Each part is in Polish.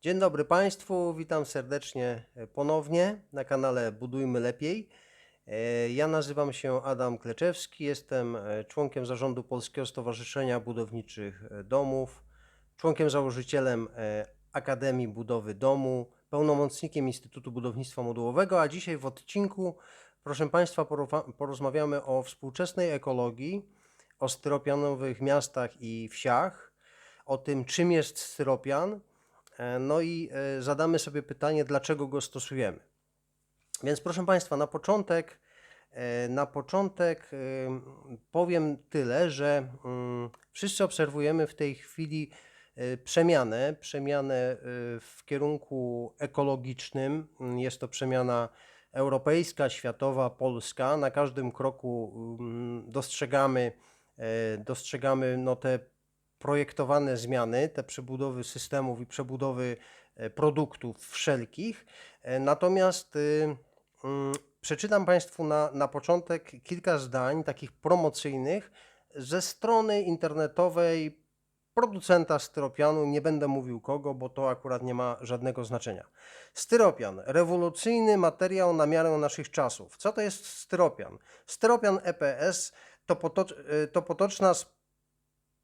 Dzień dobry Państwu, witam serdecznie e, ponownie na kanale Budujmy Lepiej. E, Ja nazywam się Adam Kleczewski, jestem e, członkiem zarządu Polskiego Stowarzyszenia Budowniczych Domów, członkiem założycielem Akademii Budowy Domu, pełnomocnikiem Instytutu Budownictwa Modułowego, a dzisiaj w odcinku, proszę Państwa, porozmawiamy o współczesnej ekologii, o styropianowych miastach i wsiach, o tym, czym jest styropian, No i e, zadamy sobie pytanie, dlaczego go stosujemy. Więc proszę Państwa, na początek, e, na początek e, powiem tyle, że mm, wszyscy obserwujemy w tej chwili e, przemianę, przemianę e, w kierunku ekologicznym. Jest to przemiana europejska, światowa, polska. Na każdym kroku mm, dostrzegamy, e, dostrzegamy no, te projektowane zmiany, te przebudowy systemów i przebudowy e, produktów wszelkich. E, Natomiast y, mm, przeczytam Państwu na, na początek kilka zdań takich promocyjnych ze strony internetowej producenta styropianu. Nie będę mówił kogo, bo to akurat nie ma żadnego znaczenia. Styropian, rewolucyjny materiał na miarę naszych czasów. Co to jest styropian? Styropian EPS to, y, to potoczna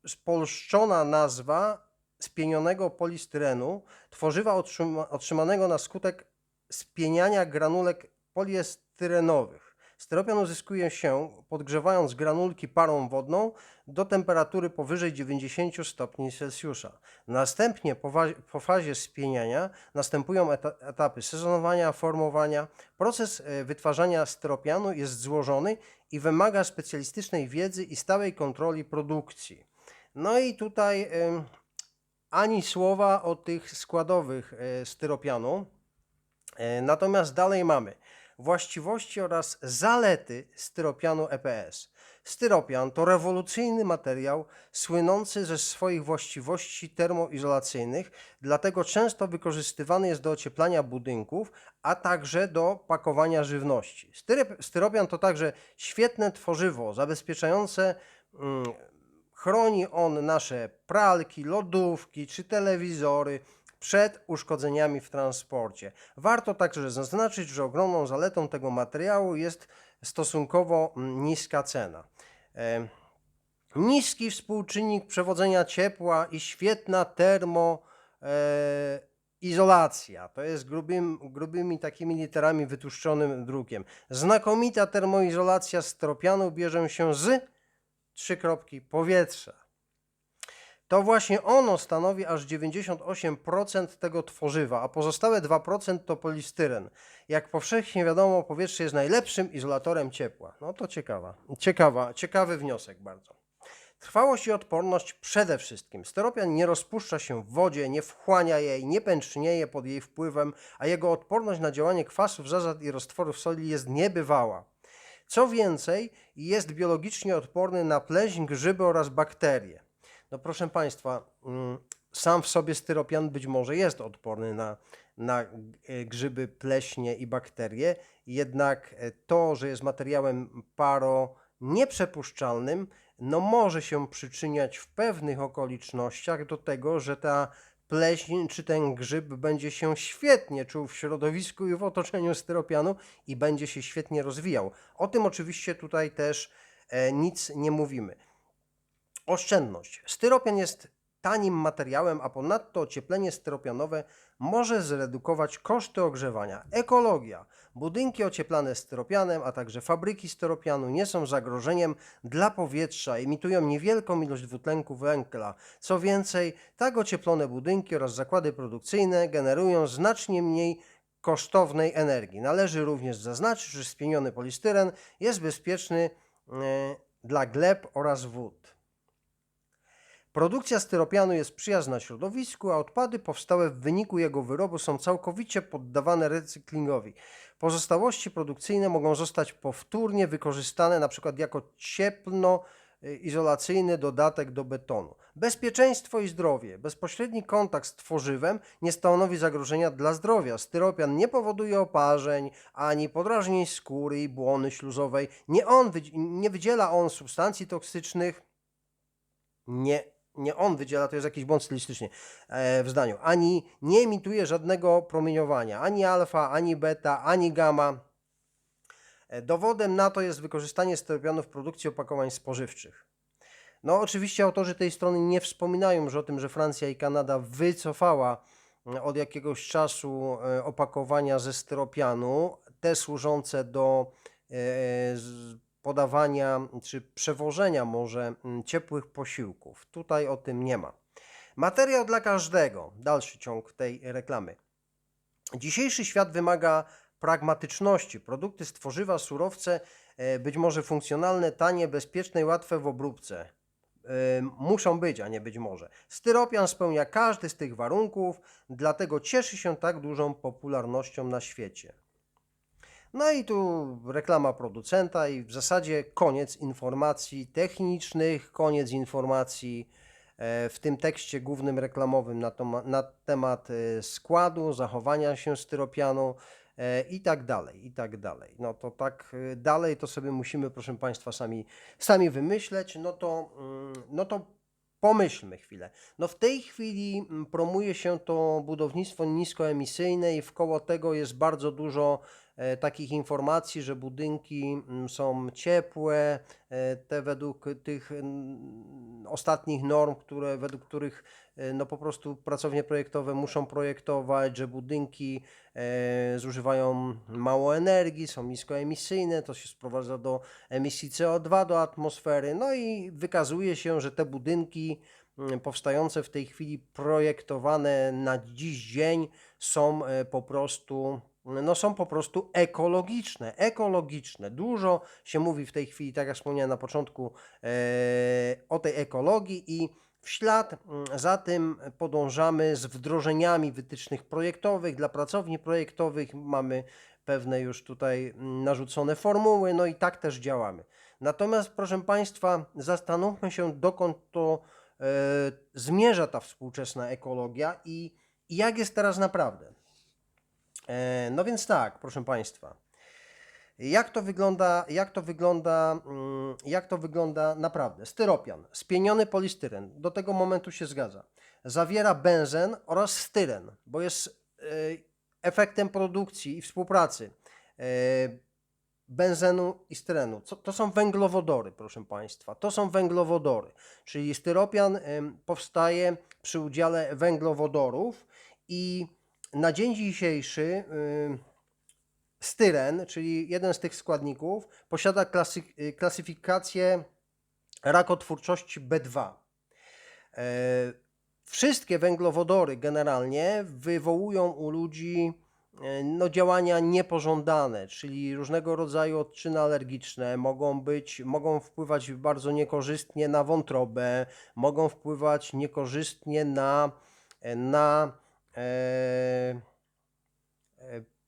spolszczona nazwa spienionego polistyrenu, tworzywa otrzyma, otrzymanego na skutek spieniania granulek poliestyrenowych. Styropian uzyskuje się podgrzewając granulki parą wodną do temperatury powyżej 90 stopni Celsjusza. Następnie po, po fazie spieniania następują eta- etapy sezonowania, formowania. Proces e, wytwarzania styropianu jest złożony i wymaga specjalistycznej wiedzy i stałej kontroli produkcji. No i tutaj ani słowa o tych składowych e, styropianu. E, Natomiast dalej mamy właściwości oraz zalety styropianu EPS. Styropian to rewolucyjny materiał słynący ze swoich właściwości termoizolacyjnych, dlatego często wykorzystywany jest do ocieplania budynków, a także do pakowania żywności. Styropian to także świetne tworzywo zabezpieczające mm, Chroni on nasze pralki, lodówki czy telewizory przed uszkodzeniami w transporcie. Warto także zaznaczyć, że ogromną zaletą tego materiału jest stosunkowo mm, niska cena. E, Niski współczynnik przewodzenia ciepła i świetna termo e. To jest grubym, grubymi takimi literami wytłuszczonym drukiem. Znakomita termoizolacja stropianu bierze się z trzy kropki powietrza. To właśnie ono stanowi aż 98% tego tworzywa, a pozostałe 2% to polistyren. Jak powszechnie wiadomo, powietrze jest najlepszym izolatorem ciepła. No to ciekawa, ciekawa, ciekawy wniosek bardzo. Trwałość i odporność przede wszystkim. Steropian nie rozpuszcza się w wodzie, nie wchłania jej, nie pęcznieje pod jej wpływem, a jego odporność na działanie kwasów, zazad i roztworów soli jest niebywała. Co więcej, jest biologicznie odporny na pleśń, grzyby oraz bakterie. No proszę Państwa, mm, sam w sobie styropian być może jest odporny na, na e, grzyby, pleśnie i bakterie, jednak e, to, że jest materiałem paro nieprzepuszczalnym, no może się przyczyniać w pewnych okolicznościach do tego, że ta pleśń czy ten grzyb będzie się świetnie czuł w środowisku i w otoczeniu styropianu i będzie się świetnie rozwijał. O tym oczywiście tutaj też e, nic nie mówimy. Oszczędność. Styropian jest tanim materiałem, a ponadto ocieplenie styropianowe może zredukować koszty ogrzewania. Ekologia. Budynki ocieplane styropianem, a także fabryki styropianu nie są zagrożeniem dla powietrza, emitują niewielką ilość dwutlenku węgla. Co więcej, tak ocieplone budynki oraz zakłady produkcyjne generują znacznie mniej kosztownej energii. Należy również zaznaczyć, że spieniony polistyren jest bezpieczny e, dla gleb oraz wód. Produkcja styropianu jest przyjazna środowisku, a odpady powstałe w wyniku jego wyrobu są całkowicie poddawane recyklingowi. Pozostałości produkcyjne mogą zostać powtórnie wykorzystane np. jako cieplno-izolacyjny dodatek do betonu. Bezpieczeństwo i zdrowie. Bezpośredni kontakt z tworzywem nie stanowi zagrożenia dla zdrowia. Styropian nie powoduje oparzeń ani podrażnień skóry i błony śluzowej. Nie, on, nie wydziela on substancji toksycznych, nie nie on wydziela, to jest jakiś błąd stylistyczny e, w zdaniu, ani nie emituje żadnego promieniowania, ani alfa, ani beta, ani gamma. E, Dowodem na to jest wykorzystanie styropianu w produkcji opakowań spożywczych. No, oczywiście autorzy tej strony nie wspominają już o tym, że Francja i Kanada wycofała mm, od jakiegoś czasu e, opakowania ze styropianu, te służące do podawania czy przewożenia może mm, ciepłych posiłków. Tutaj o tym nie ma. Materiał dla każdego. Dalszy ciąg tej reklamy. Dzisiejszy świat wymaga pragmatyczności. Produkty z tworzywa, surowce, e, być może funkcjonalne, tanie, bezpieczne i łatwe w obróbce. E, Muszą być, a nie być może. Styropian spełnia każdy z tych warunków, dlatego cieszy się tak dużą popularnością na świecie. No i tu reklama producenta i w zasadzie koniec informacji technicznych, koniec informacji e, w tym tekście głównym reklamowym na, toma, na temat e, składu, zachowania się styropianu e, i tak dalej, i tak dalej. No to tak dalej to sobie musimy, proszę Państwa, sami, sami wymyśleć. No to, mm, no to pomyślmy chwilę. No w tej chwili mm, promuje się to budownictwo niskoemisyjne i wkoło tego jest bardzo dużo takich informacji, że budynki mm, są ciepłe, e, te według tych ostatnich norm, które, według których e, no po prostu pracownie projektowe muszą projektować, że budynki e, zużywają mało energii, są niskoemisyjne, to się sprowadza do emisji CO2 do atmosfery, no i wykazuje się, że te budynki mm, powstające w tej chwili, projektowane na dziś dzień są e, po prostu no są po prostu ekologiczne, ekologiczne. Dużo się mówi w tej chwili, tak jak wspomniałem na początku, e, o tej ekologii i w ślad mm, za tym podążamy z wdrożeniami wytycznych projektowych dla pracowni projektowych. Mamy pewne już tutaj mm, narzucone formuły, no i tak też działamy. Natomiast, proszę Państwa, zastanówmy się, dokąd to e, zmierza ta współczesna ekologia i, i jak jest teraz naprawdę. E, No więc tak, proszę Państwa. Jak to wygląda, jak to wygląda, mm, jak to wygląda naprawdę? Styropian, spieniony polistyren, do tego momentu się zgadza. Zawiera benzen oraz styren, bo jest e, efektem produkcji i współpracy e, benzenu i styrenu. To są węglowodory, proszę Państwa. To są węglowodory, czyli styropian powstaje przy udziale węglowodorów i na dzień dzisiejszy ym, styren, czyli jeden z tych składników, posiada klasy, y, klasyfikację rakotwórczości B2. E, Wszystkie węglowodory generalnie wywołują u ludzi e, no, działania niepożądane, czyli różnego rodzaju odczyny alergiczne, mogą być, mogą wpływać bardzo niekorzystnie na wątrobę, mogą wpływać niekorzystnie na, na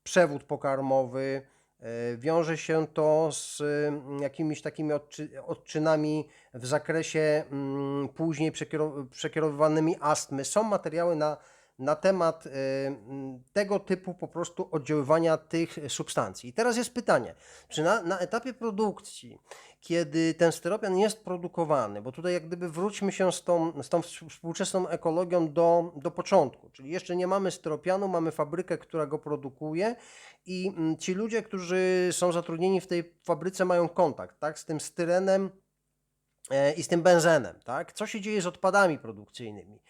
przewód pokarmowy. E, Wiąże się to z mm, jakimiś takimi odczy, odczynami w zakresie mm, później przekiero- przekierowywanymi astmy. Są materiały na, na temat mm, tego typu po prostu oddziaływania tych substancji. I teraz jest pytanie, czy na, na etapie produkcji, kiedy ten styropian jest produkowany, bo tutaj jak gdyby wróćmy się z tą, z tą współczesną ekologią do, do początku, czyli jeszcze nie mamy styropianu, mamy fabrykę, która go produkuje i ci ludzie, którzy są zatrudnieni w tej fabryce mają kontakt tak, z tym styrenem e, i z tym benzenem. Tak? Co się dzieje z odpadami produkcyjnymi?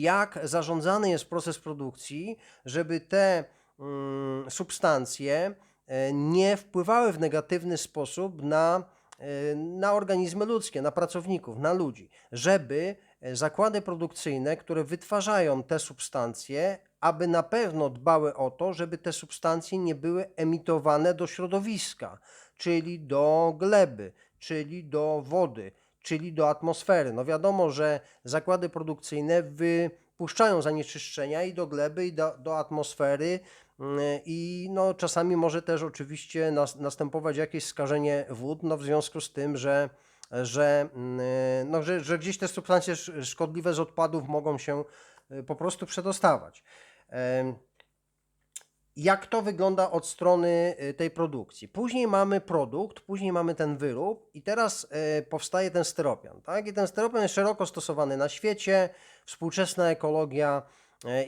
Jak zarządzany jest proces produkcji, żeby te mm, substancje e, nie wpływały w negatywny sposób na, e, na organizmy ludzkie, na pracowników, na ludzi, żeby e, zakłady produkcyjne, które wytwarzają te substancje, aby na pewno dbały o to, żeby te substancje nie były emitowane do środowiska, czyli do gleby, czyli do wody, czyli do atmosfery. No wiadomo, że zakłady produkcyjne wypuszczają zanieczyszczenia i do gleby, i do, do atmosfery, mm, i no, czasami może też oczywiście nas, następować jakieś skażenie wód, no, w związku z tym, że, że, mm, no, że, że gdzieś te substancje sz- szkodliwe z odpadów mogą się y, po prostu przedostawać. Jak to wygląda od strony y, tej produkcji. Później mamy produkt, później mamy ten wyrób i teraz y, powstaje ten styropian. Tak? I ten styropian jest szeroko stosowany na świecie. Współczesna ekologia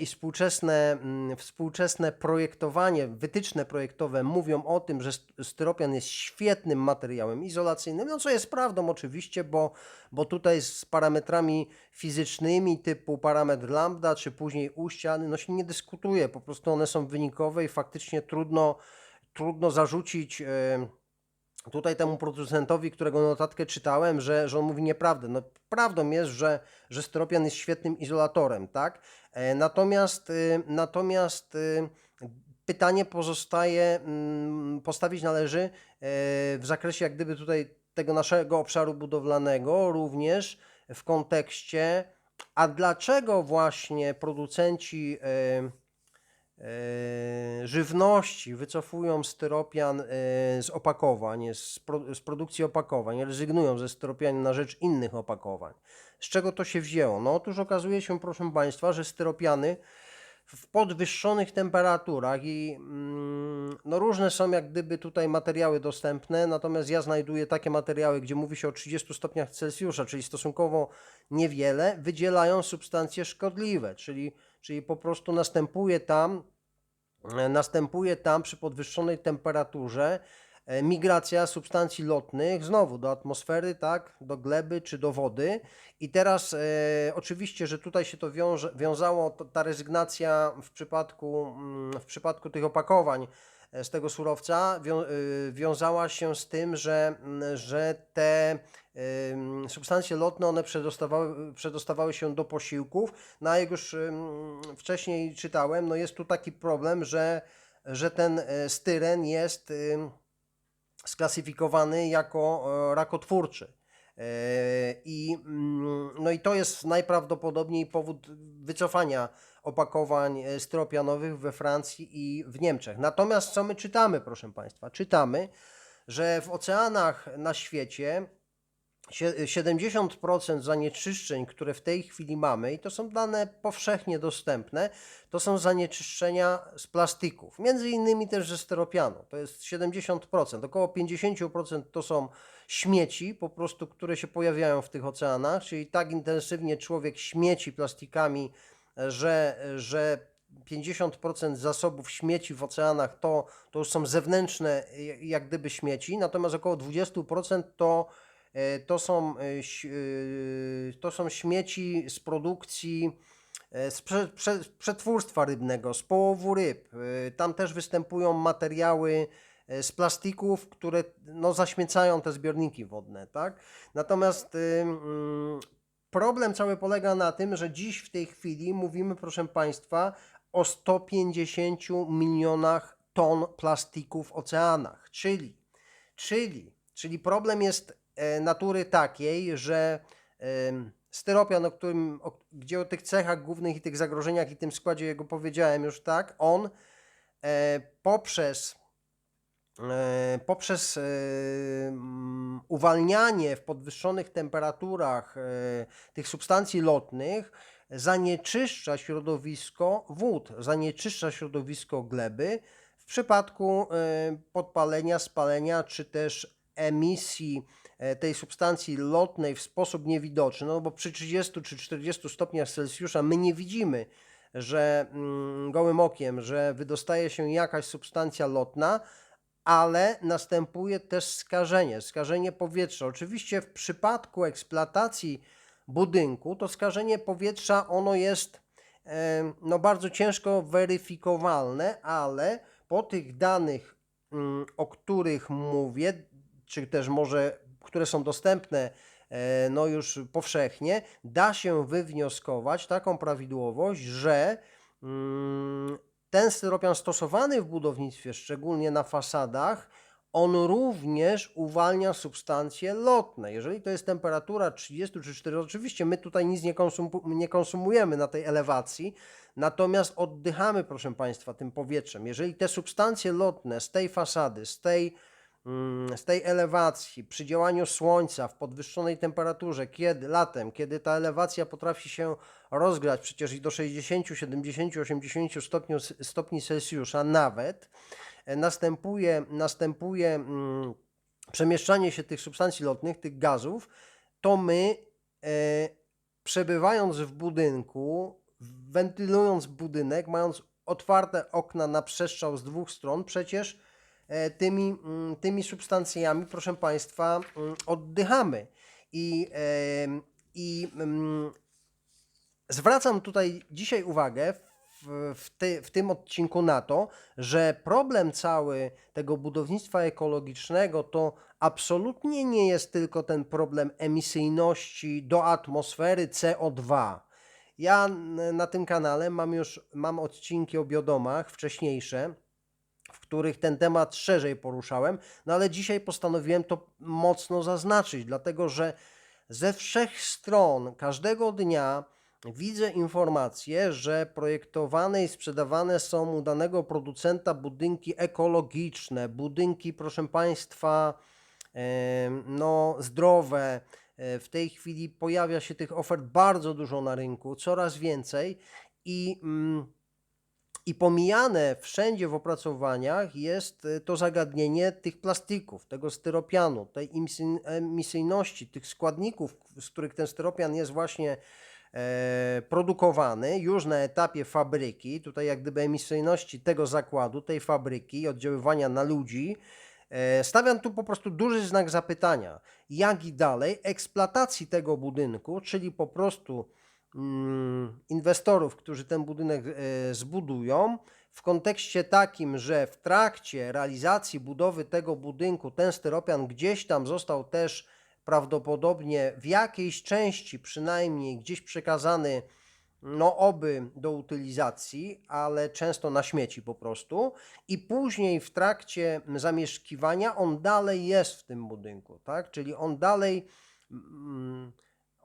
i współczesne, mm, współczesne projektowanie, wytyczne projektowe mówią o tym, że st- styropian jest świetnym materiałem izolacyjnym, no co jest prawdą oczywiście, bo, bo tutaj z parametrami fizycznymi typu parametr lambda, czy później u no się nie dyskutuje, po prostu one są wynikowe i faktycznie trudno, trudno zarzucić e, tutaj temu producentowi, którego notatkę czytałem, że, że on mówi nieprawdę. No, prawdą jest, że, że styropian jest świetnym izolatorem, tak? E, Natomiast, y, natomiast y, pytanie pozostaje, mm, postawić należy e, w zakresie jak gdyby tutaj tego naszego obszaru budowlanego również w kontekście, a dlaczego właśnie producenci e, żywności wycofują styropian e, z opakowań, z, z produkcji opakowań, rezygnują ze styropianu na rzecz innych opakowań. Z czego to się wzięło? No otóż okazuje się, proszę Państwa, że styropiany w podwyższonych temperaturach i mm, no różne są jak gdyby tutaj materiały dostępne, natomiast ja znajduję takie materiały, gdzie mówi się o 30 stopniach Celsjusza, czyli stosunkowo niewiele, wydzielają substancje szkodliwe, czyli, czyli po prostu następuje tam, e, następuje tam przy podwyższonej temperaturze e, migracja substancji lotnych znowu do atmosfery, tak, do gleby czy do wody. I teraz e, oczywiście, że tutaj się to wiąże, wiązało, to, ta rezygnacja w przypadku, mm, w przypadku tych opakowań z tego surowca wią, y, wiązała się z tym, że, że te substancje lotne, one przedostawały, przedostawały się do posiłków. No a jak już wcześniej czytałem, no jest tu taki problem, że, że ten e, styren jest sklasyfikowany jako e, rakotwórczy. E, I, mm, no i to jest najprawdopodobniej powód wycofania opakowań e, styropianowych we Francji i w Niemczech. Natomiast co my czytamy, proszę Państwa? Czytamy, że w oceanach na świecie Sie- 70% zanieczyszczeń, które w tej chwili mamy, i to są dane powszechnie dostępne, to są zanieczyszczenia z plastików, między innymi też ze styropianu. To jest 70%. Około 50% to są śmieci, po prostu, które się pojawiają w tych oceanach, czyli tak intensywnie człowiek śmieci plastikami, że, że 50% zasobów śmieci w oceanach to, to już są zewnętrzne, jak- jak gdyby śmieci, natomiast około 20% to E, To są, e, e, to są śmieci z produkcji, e, z prze, prze, przetwórstwa rybnego, z połowu ryb. E, Tam też występują materiały e, z plastików, które no, zaśmiecają te zbiorniki wodne. Tak? Natomiast y, mm, problem cały polega na tym, że dziś w tej chwili mówimy, proszę Państwa, o 150 milionach ton plastiku w oceanach, czyli Czyli, czyli problem jest e, natury takiej, że em, styropian, o którym, o, gdzie o tych cechach głównych i tych zagrożeniach i tym składzie jego powiedziałem już tak, on e, poprzez e, poprzez e, uwalnianie w podwyższonych temperaturach e, tych substancji lotnych zanieczyszcza środowisko wód, zanieczyszcza środowisko gleby w przypadku e, podpalenia, spalenia czy też emisji e, tej substancji lotnej w sposób niewidoczny, no bo przy 30 czy 40 stopniach Celsjusza my nie widzimy, że gołym okiem, że wydostaje się jakaś substancja lotna, ale następuje też skażenie, skażenie powietrza. Oczywiście w przypadku eksploatacji budynku to skażenie powietrza ono jest e, no, bardzo ciężko weryfikowalne, ale po tych danych, mm, o których mówię, czy też może, które są dostępne e, no już powszechnie, da się wywnioskować taką prawidłowość, że mm, ten styropian stosowany w budownictwie, szczególnie na fasadach, on również uwalnia substancje lotne. Jeżeli to jest temperatura 30 czy 40, oczywiście my tutaj nic nie, konsum, nie konsumujemy na tej elewacji, natomiast oddychamy, proszę Państwa, tym powietrzem. Jeżeli te substancje lotne z tej fasady, z tej z tej elewacji, przy działaniu słońca w podwyższonej temperaturze, kiedy latem, kiedy ta elewacja potrafi się rozgrać przecież i do 60, 70, 80 stopni, stopni Celsjusza nawet, e, następuje, następuje mm, przemieszczanie się tych substancji lotnych, tych gazów, to my e, przebywając w budynku, wentylując budynek, mając otwarte okna na przestrzał z dwóch stron, przecież tymi, mm, tymi substancjami, proszę Państwa, mm, oddychamy. I, em, i mm, zwracam tutaj dzisiaj uwagę w, ty, w tym odcinku na to, że problem cały tego budownictwa ekologicznego to absolutnie nie jest tylko ten problem emisyjności do atmosfery CO2. Ja na tym kanale mam już mam odcinki o biodomach wcześniejsze, w których ten temat szerzej poruszałem, no ale dzisiaj postanowiłem to mocno zaznaczyć, dlatego że ze wszech stron każdego dnia widzę informacje, że projektowane i sprzedawane są u danego producenta budynki ekologiczne, budynki, proszę Państwa, em, no, zdrowe. E, W tej chwili pojawia się tych ofert bardzo dużo na rynku, coraz więcej i. Mm, i pomijane wszędzie w opracowaniach jest e, to zagadnienie tych plastików, tego styropianu, tej emisy- emisyjności, tych składników, z których ten styropian jest właśnie e, produkowany już na etapie fabryki. Tutaj, jak gdyby emisyjności tego zakładu, tej fabryki, oddziaływania na ludzi. E, Stawiam tu po prostu duży znak zapytania, jak i dalej eksploatacji tego budynku, czyli po prostu inwestorów, którzy ten budynek e, zbudują, w kontekście takim, że w trakcie realizacji budowy tego budynku ten styropian gdzieś tam został też prawdopodobnie w jakiejś części przynajmniej gdzieś przekazany, no oby do utylizacji, ale często na śmieci po prostu. I później w trakcie zamieszkiwania on dalej jest w tym budynku, tak? Czyli on dalej. Mm,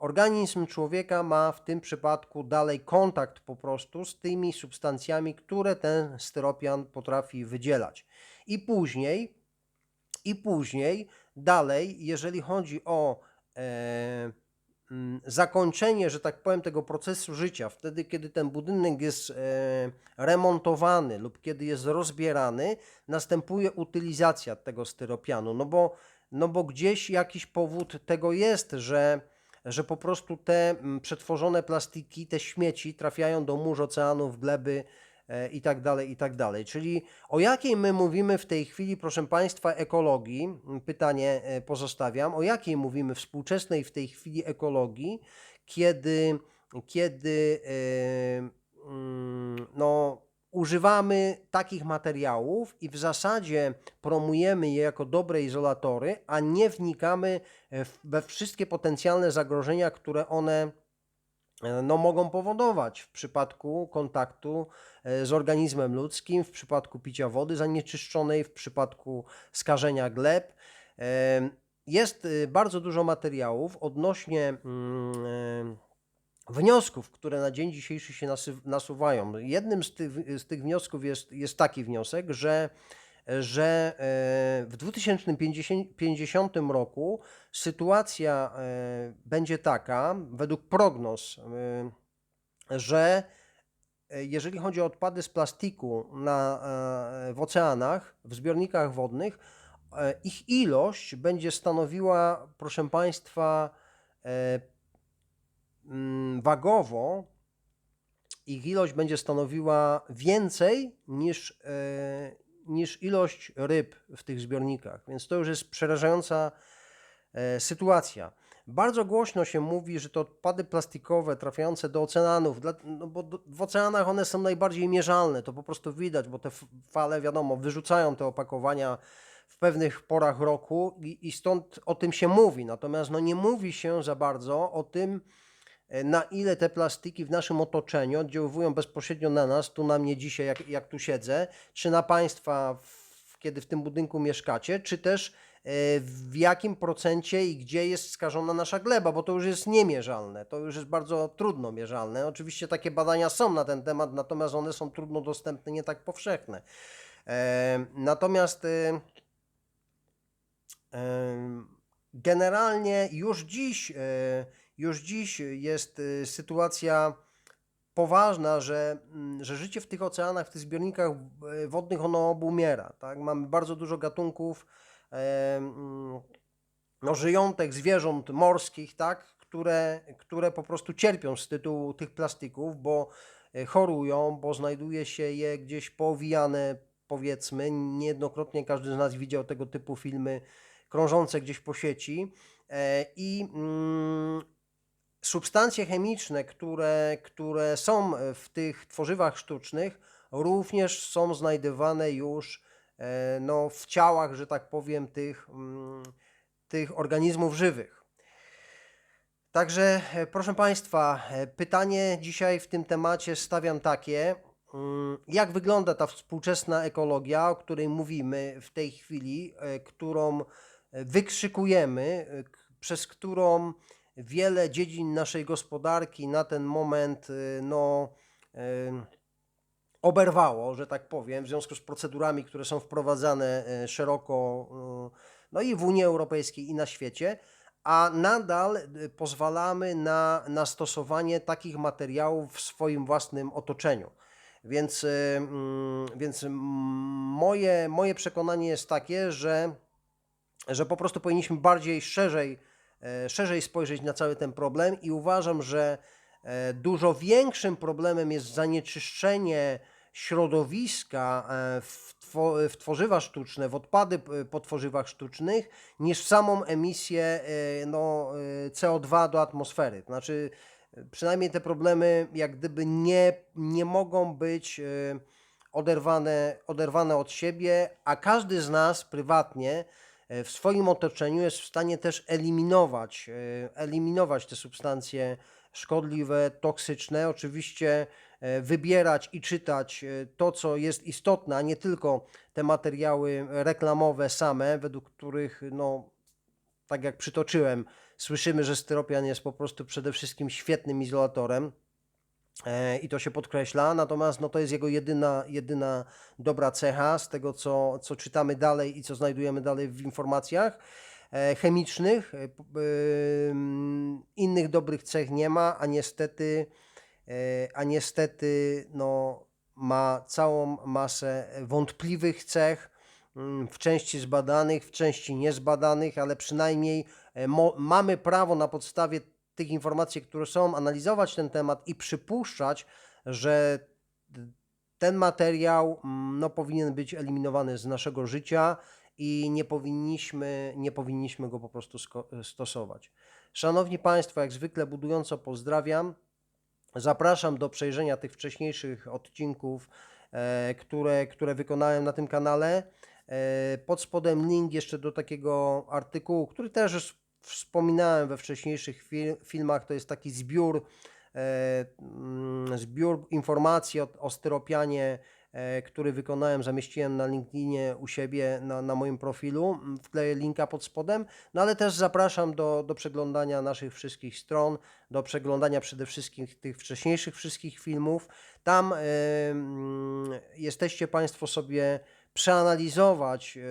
Organizm człowieka ma w tym przypadku dalej kontakt po prostu z tymi substancjami, które ten styropian potrafi wydzielać. I później, i później dalej, jeżeli chodzi o e, mm, zakończenie, że tak powiem, tego procesu życia, wtedy kiedy ten budynek jest e, remontowany lub kiedy jest rozbierany, następuje utylizacja tego styropianu, no bo, no bo gdzieś jakiś powód tego jest, że że po prostu te mm, przetworzone plastiki, te śmieci trafiają do mórz oceanów, gleby e, i tak dalej, i tak dalej. Czyli o jakiej my mówimy w tej chwili, proszę Państwa, ekologii? Mm, Pytanie e, pozostawiam. O jakiej mówimy współczesnej w tej chwili ekologii, kiedy, kiedy e, mm, no, używamy takich materiałów i w zasadzie promujemy je jako dobre izolatory, a nie wnikamy e, we wszystkie potencjalne zagrożenia, które one e, no, mogą powodować w przypadku kontaktu e, z organizmem ludzkim, w przypadku picia wody zanieczyszczonej, w przypadku skażenia gleb. Jest bardzo dużo materiałów odnośnie em, wniosków, które na dzień dzisiejszy się nasuwają. Jednym z tych, z tych wniosków jest, jest taki wniosek, że, że e, w 2050 roku sytuacja e, będzie taka, według prognoz, e, że jeżeli chodzi o odpady z plastiku na, w oceanach, w zbiornikach wodnych, ich ilość będzie stanowiła, proszę Państwa, wagowo ich ilość będzie stanowiła więcej niż, e, niż ilość ryb w tych zbiornikach. Więc to już jest przerażająca e, sytuacja. Bardzo głośno się mówi, że to odpady plastikowe trafiające do oceanów, no bo w oceanach one są najbardziej mierzalne, to po prostu widać, bo te fale, wiadomo, wyrzucają te opakowania w pewnych porach roku i, i stąd o tym się mówi. Natomiast no, nie mówi się za bardzo o tym, na ile te plastiki w naszym otoczeniu oddziaływują bezpośrednio na nas, tu na mnie dzisiaj, jak, jak tu siedzę, czy na Państwa, w, kiedy w tym budynku mieszkacie, czy też e, w jakim procencie i gdzie jest skażona nasza gleba, bo to już jest niemierzalne, to już jest bardzo trudno mierzalne. Oczywiście takie badania są na ten temat, natomiast one są trudno dostępne, nie tak powszechne. E, Natomiast e, Generalnie już dziś, e, już dziś jest e, sytuacja poważna, że, mm, że życie w tych oceanach, w tych zbiornikach e, wodnych, ono obumiera. Tak? Mamy bardzo dużo gatunków e, mm, no, żyjątek, zwierząt morskich, tak? które, które po prostu cierpią z tytułu tych plastików, bo e, chorują, bo znajduje się je gdzieś powijane, powiedzmy. Niejednokrotnie każdy z nas widział tego typu filmy krążące gdzieś po sieci. E, I mm, substancje chemiczne, które, które są w tych tworzywach sztucznych, również są znajdywane już e, no, w ciałach, że tak powiem, tych, mm, tych organizmów żywych. Także, e, proszę Państwa, e, pytanie dzisiaj w tym temacie stawiam takie. mm, Jak wygląda ta współczesna ekologia, o której mówimy w tej chwili, e, którą e, wykrzykujemy, e, przez którą wiele dziedzin naszej gospodarki na ten moment e, no, em, oberwało, że tak powiem, w związku z procedurami, które są wprowadzane e, szeroko no i w Unii Europejskiej i na świecie, a nadal pozwalamy na, na stosowanie takich materiałów w swoim własnym otoczeniu. Więc, mm, więc moje, moje przekonanie jest takie, że, że po prostu powinniśmy bardziej szerzej, szerzej spojrzeć na cały ten problem i uważam, że e, dużo większym problemem jest zanieczyszczenie środowiska e, w, two, w tworzywa sztuczne, w odpady po tworzywach sztucznych, niż samą emisję e, no, e, CO2 do atmosfery. To znaczy, e, przynajmniej te problemy jak gdyby nie, nie mogą być e, oderwane, oderwane od siebie, a każdy z nas prywatnie e, w swoim otoczeniu jest w stanie też eliminować, e, eliminować te substancje szkodliwe, toksyczne. Oczywiście e, wybierać i czytać e, to, co jest istotne, a nie tylko te materiały reklamowe same, według których, no, tak jak przytoczyłem, słyszymy, że styropian jest po prostu przede wszystkim świetnym izolatorem. E, i to się podkreśla, natomiast no, to jest jego jedyna, jedyna dobra cecha z tego, co, co czytamy dalej i co znajdujemy dalej w informacjach e, chemicznych. E, ym, Innych dobrych cech nie ma, a niestety, a niestety no, ma całą masę wątpliwych cech, mm, w części zbadanych, w części niezbadanych, ale przynajmniej mamy prawo na podstawie tych informacji, które są, analizować ten temat i przypuszczać, że ten materiał mm, no, powinien być eliminowany z naszego życia i nie powinniśmy, nie powinniśmy go po prostu sko- stosować. Szanowni Państwo, jak zwykle budująco pozdrawiam. Zapraszam do przejrzenia tych wcześniejszych odcinków, e, które, które wykonałem na tym kanale. E, pod spodem link jeszcze do takiego artykułu, który też już wspominałem we wcześniejszych fil- filmach. To jest taki zbiór, e, mm, zbiór informacji o, o styropianie, e, który wykonałem, zamieściłem na LinkedInie u siebie na, na moim profilu. Mm, Wkleję linka pod spodem. No ale też zapraszam do, do przeglądania naszych wszystkich stron, do przeglądania przede wszystkim tych wcześniejszych wszystkich filmów. Tam e, mm, jesteście Państwo sobie przeanalizować e,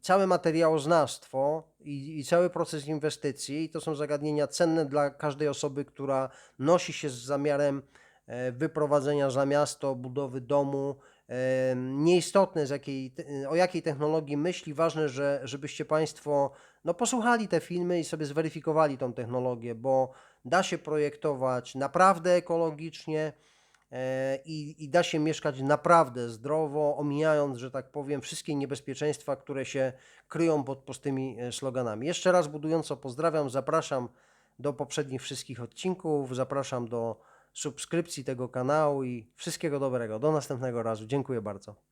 całe materiałoznawstwo i, i cały proces inwestycji. To są zagadnienia cenne dla każdej osoby, która nosi się z zamiarem e, wyprowadzenia za miasto, budowy domu. Nieistotne z jakiej, o jakiej technologii myśli, ważne, że, żebyście Państwo no, posłuchali te filmy i sobie zweryfikowali tą technologię, bo da się projektować naprawdę ekologicznie i, i da się mieszkać naprawdę zdrowo, omijając, że tak powiem, wszystkie niebezpieczeństwa, które się kryją pod pustymi e, sloganami. Jeszcze raz budująco pozdrawiam, zapraszam do poprzednich wszystkich odcinków, zapraszam do subskrypcji tego kanału i wszystkiego dobrego. Do następnego razu. Dziękuję bardzo.